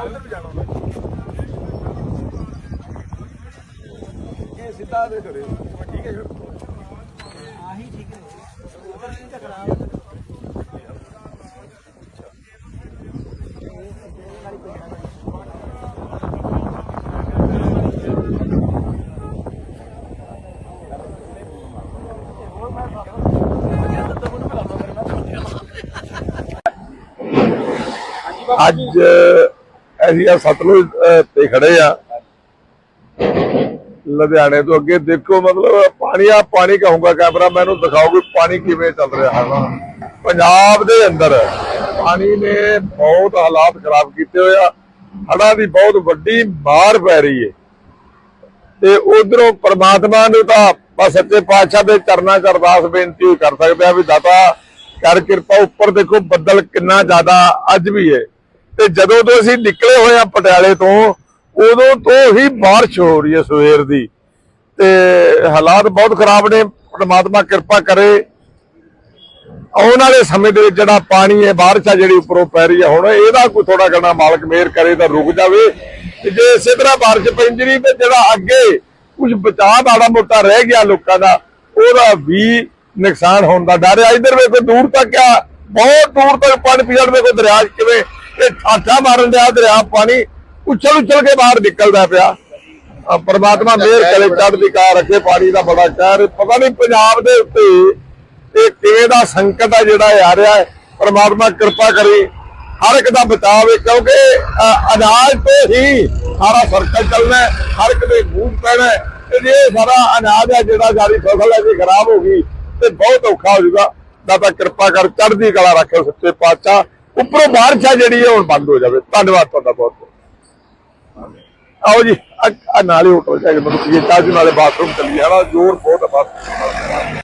ਉਧਰ ਵੀ ਜਾਣਾ ਇਹ ਸਿੱਧਾ ਦੇ ਕਰੇ ਠੀਕ ਹੈ ਆਹੀ ਠੀਕ ਹੈ। ਉਧਰ ਨਹੀਂ ਤਾਂ ਖਰਾਬ ਅੱਜ ਅਸੀਂ ਆ ਸਤਲੁਜ ਤੇ ਖੜੇ ਆ। ਲੁਧਿਆਣੇ ਤੋਂ ਅੱਗੇ ਦੇਖੋ, ਮਤਲਬ ਪਾਣੀ ਆ ਪਾਣੀ ਕਹੂੰਗਾ ਕੈਮਰਾ, ਮੈਨੂੰ ਦਿਖਾਓ ਕਿ ਪਾਣੀ ਕਿਵੇਂ ਚੱਲ ਰਿਹਾ ਹੈ। ਪੰਜਾਬ ਦੇ ਅੰਦਰ ਪਾਣੀ ਨੇ ਬਹੁਤ ਹਾਲਾਤ ਖਰਾਬ ਕੀਤੇ ਹੋਏ ਆ। ਹੜ੍ਹਾਂ ਦੀ ਬਹੁਤ ਵੱਡੀ ਮਾਰ ਪੈ ਰਹੀ ਹੈ ਤੇ ਉਧਰੋਂ ਪ੍ਰਮਾਤਮਾ ਨੂੰ ਤਾਂ ਬਸ ਸੱਚੇ ਪਾਤਸ਼ਾਹ ਦੇ ਚਰਨਾਂ 'ਚ ਅਰਦਾਸ ਬੇਨਤੀ ਕਰ ਸਕਦੇ ਆ ਵੀ ਦਾਤਾ, ਕਰ ਕਿਰਪਾ, ਉੱਪਰ ਦੇਖੋ ਬੱਦਲ ਕਿੰਨਾ ਜ਼ਿਆਦਾ ਅੱਜ ਵੀ ਹੈ ਤੇ ਜਦੋਂ ਤੋਂ ਅਸੀਂ ਨਿਕਲੇ ਹੋਏ ਆ ਪਟਿਆਲੇ ਤੋਂ, ਉਦੋਂ ਤੋਂ ਹੀ ਬਾਰਿਸ਼ ਹੋ ਰਹੀ ਹੈ ਸਵੇਰ ਦੀ। ਤੇ ਹਾਲਾਤ ਬਹੁਤ ਖਰਾਬ ਨੇ, ਪਰਮਾਤਮਾ ਕਿਰਪਾ ਕਰੇ। ਆਉਣ ਵਾਲੇ ਸਮੇਂ ਦੇ ਵਿੱਚ ਜਿਹੜਾ ਪਾਣੀ ਹੈ, ਬਾਰਿਸ਼ ਆ ਜਿਹੜੀ ਉੱਪਰੋਂ ਪੈ ਰਹੀ ਹੈ, ਹੁਣ ਇਹਦਾ ਕੋਈ ਥੋੜਾ ਘਣਾ ਮਾਲਕ ਮਿਹਰ ਕਰੇ ਤਾਂ ਰੁਕ ਜਾਵੇ। ਤੇ ਜੇ ਇਸੇ ਤਰ੍ਹਾਂ ਬਾਰਿਸ਼ ਪੈਂਦੀ ਰਹੀ, ਤੇ ਜਿਹੜਾ ਅੱਗੇ ਕੁਝ ਬਚਾਅ ਮਾੜਾ ਮੋਟਾ ਰਹਿ ਗਿਆ ਲੋਕਾਂ ਦਾ, ਉਹਦਾ ਵੀ ਨੁਕਸਾਨ ਹੋਣ ਦਾ ਡਰ ਹੈ। ਇਧਰ ਵੇਖੋ, ਦੂਰ ਤੱਕ ਆ, ਬਹੁਤ ਦੂਰ ਤੱਕ ਪਾਣੀ ਪੀੜ ਵੇਖੋ ਦਰਿਆ ਕਿਵੇਂ ਇਹ ਠਾਠਾ ਮਾਰਨ ਡਿਆ ਦਰਿਆ ਪਾਣੀ, ਉਛਲ ਉਛਲ ਕੇ ਬਾਹਰ ਨਿਕਲਦਾ ਪਿਆ। ਆ ਮਿਹਰ ਕਰੇ, ਚੜ੍ਹਦੀ ਕਲਾ ਰੱਖੇ, ਪਾਣੀ ਦਾ ਬੜਾ ਕਹਿਰ ਪਤਾ ਨਹੀਂ ਪੰਜਾਬ ਦੇ ਉੱਤੇ ਇਹ ਕਿਵੇਂ ਦਾ ਸੰਕਟ ਆ ਜਿਹੜਾ ਆ ਰਿਹਾ ਹੈ। ਪ੍ਰਮਾਤਮਾ ਕਿਰਪਾ ਕਰੇ, ਹਰ ਇੱਕ ਦਾ ਬਚਾਅ ਕਿਉਂਕਿ ਅਨਾਜ ਤੋਂ ਹੀ ਸਾਰਾ ਸਰਕਲ ਚੱਲਣਾ ਹਰ ਇੱਕ ਦੇ ਮੂੰਹ ਪੈਣਾ ਤੇ ਜੇ ਸਾਰਾ ਅਨਾਜ ਹੈ ਜਿਹੜਾ ਸਾਰੀ ਫਸਲ ਹੈ ਜੇ ਖਰਾਬ ਹੋ ਗਈ ਤੇ ਬਹੁਤ ਔਖਾ ਹੋ ਜਾਊਗਾ। ਦਾਤਾ ਕਿਰਪਾ ਕਰ, ਚੜ੍ਹਦੀ ਕਲਾ ਰੱਖੇ, ਸੱਚੇ ਪਾਤਸ਼ਾਹ। ਉੱਪਰੋਂ ਬਾਰਿਸ਼ ਆ ਜਿਹੜੀ ਹੈ ਹੁਣ ਬੰਦ ਹੋ ਜਾਵੇ। ਧੰਨਵਾਦ ਤੁਹਾਡਾ ਬਹੁਤ ਬਹੁਤ। ਆਓ ਜੀ, ਆ ਨਾਲੇ ਹੋਟਲ ਜਾ ਕੇ ਮਤਲਬ ਇਹ ਚਾਹ ਨਾਲੇ ਬਾਥਰੂਮ ਚੱਲੀ ਜਾਣਾ ਜ਼ੋਰ ਬਹੁਤ ਹੈ ਬਸ